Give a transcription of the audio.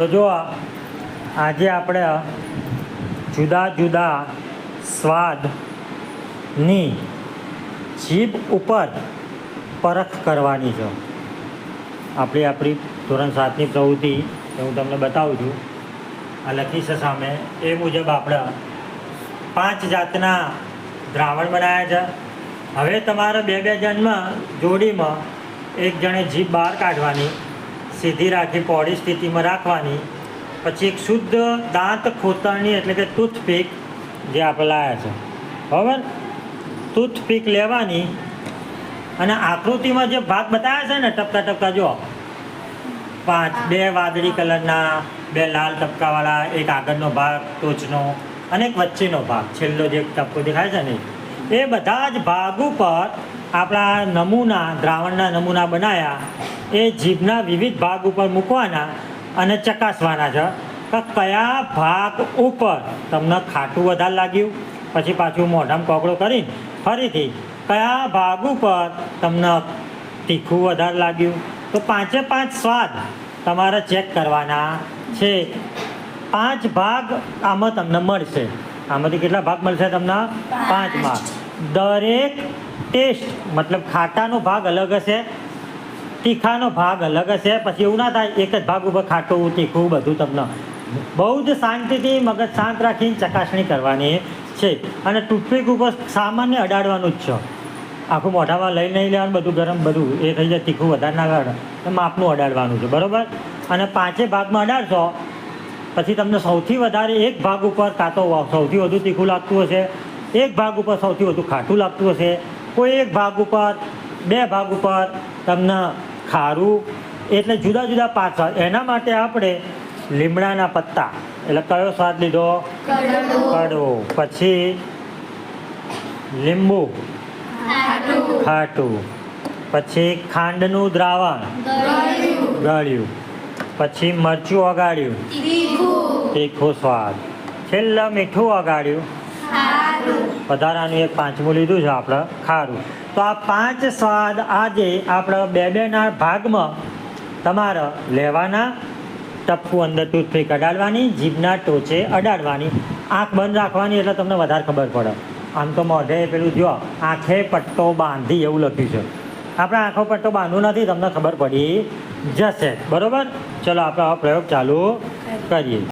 તો જો આજે આપણે જુદા જુદા સ્વાદની જીભ ઉપર પરખ કરવાની છે. આપણી આપણી ધોરણ સાતની પ્રવૃત્તિ હું તમને બતાવું છું. આ લખી છે સામે. એ મુજબ આપણે પાંચ જાતના દ્રાવણ બનાવ્યા છે. હવે તમારે બે બે જણમાં જોડીમાં એક જણે જીભ બહાર કાઢવાની. સીધી રાખી પહોળી સ્થિતિમાં રાખવાની. પછી એક શુદ્ધ દાંત ખોતરણી એટલે કે ટૂથપીક જે આપણે લાવ્યા છે. બરાબર? ટૂથપીક લેવાની અને આકૃતિમાં જે ભાગ બતાવ્યા છે ને ટપકા ટપકા જો પાંચ, બે વાદળી કલરના, બે લાલ ટપકાવાળા, એક આગળનો ભાગ ટોચનો અને એક વચ્ચેનો ભાગ. છેલ્લો જે ટપકો દેખાય છે ને, એ બધા જ ભાગ ઉપર આપણા નમૂના, દ્રાવણના નમૂના બનાવ્યા એ જીભના વિવિધ ભાગ ઉપર મૂકવાના અને ચકાસવાના છે. કે કયા ભાગ ઉપર? તમને ખાટું વધારે લાગ્યું. પછી પાછું મોઢામાં કોકડો કરીને ફરીથી કયા ભાગ ઉપર તમને તીખું વધારે લાગ્યું? તો પાંચે પાંચ સ્વાદ તમારે ચેક કરવાના છે. પાંચ ભાગ આમાં તમને મળશે. આમાંથી કેટલા ભાગ મળશે તમને? પાંચ ભાગ દરેક ટેસ્ટ, મતલબ ખાટાનો ભાગ અલગ હશે, તીખાનો ભાગ અલગ હશે, પછી એવું ના થાય, એક જ ભાગ ઉપર ખાટું, તીખું બધું તમને. બહુ જ શાંતિથી મગજ શાંત રાખીને ચકાસણી કરવાની છે. અને ટૂથપીક ઉપર સામાન્ય અડાડવાનું જ છે. આખું મોઢામાં લઈ નહીં લેવાનું, બધું ગરમ બધું, એ થઈ જાય, તીખું વધારે ના અડાડે માપનું અડાડવાનું છે, બરાબર? અને પાંચે ભાગમાં અડાડશો, પછી તમને સૌથી વધારે એક ભાગ ઉપર કાં તો સૌથી વધુ તીખું લાગતું હશે, એક ભાગ ઉપર સૌથી વધુ ખાટું લાગતું હશે કોઈ એક ભાગ ઉપર બે ભાગ ઉપર તમને ખારું એટલે જુદા જુદા પાછળ. એના માટે આપણે લીમડાના પત્તા. એટલે કયો સ્વાદ લીધો? કડવો. પછી લીંબુ. ખાટું. પછી ખાંડનું દ્રાવણ. ગળ્યું. પછી મરચું ઓગાળ્યું. તીખો. સ્વાદ. છેલ્લે મીઠું ઓગાળ્યું. વધારાનું એક પાંચમું લીધું છે આપણે, ખારું. તો આ પાંચ સ્વાદ આજે આપણે બે બેના ભાગમાં તમારે લેવાના. ટપકું અંદર ટૂથપીક અડાડવાની, જીભના ટોચે અડાડવાની. આંખ બંધ રાખવાની એટલે તમને વધારે ખબર પડે. આમ તો મોઢે પેલું જો, આંખે પટ્ટો બાંધી એવું લખ્યું છે. આપણે આંખો પટ્ટો બાંધવું નથી, તમને ખબર પડી જશે. બરોબર? ચલો, આપણે પ્રયોગ ચાલુ કરીએ.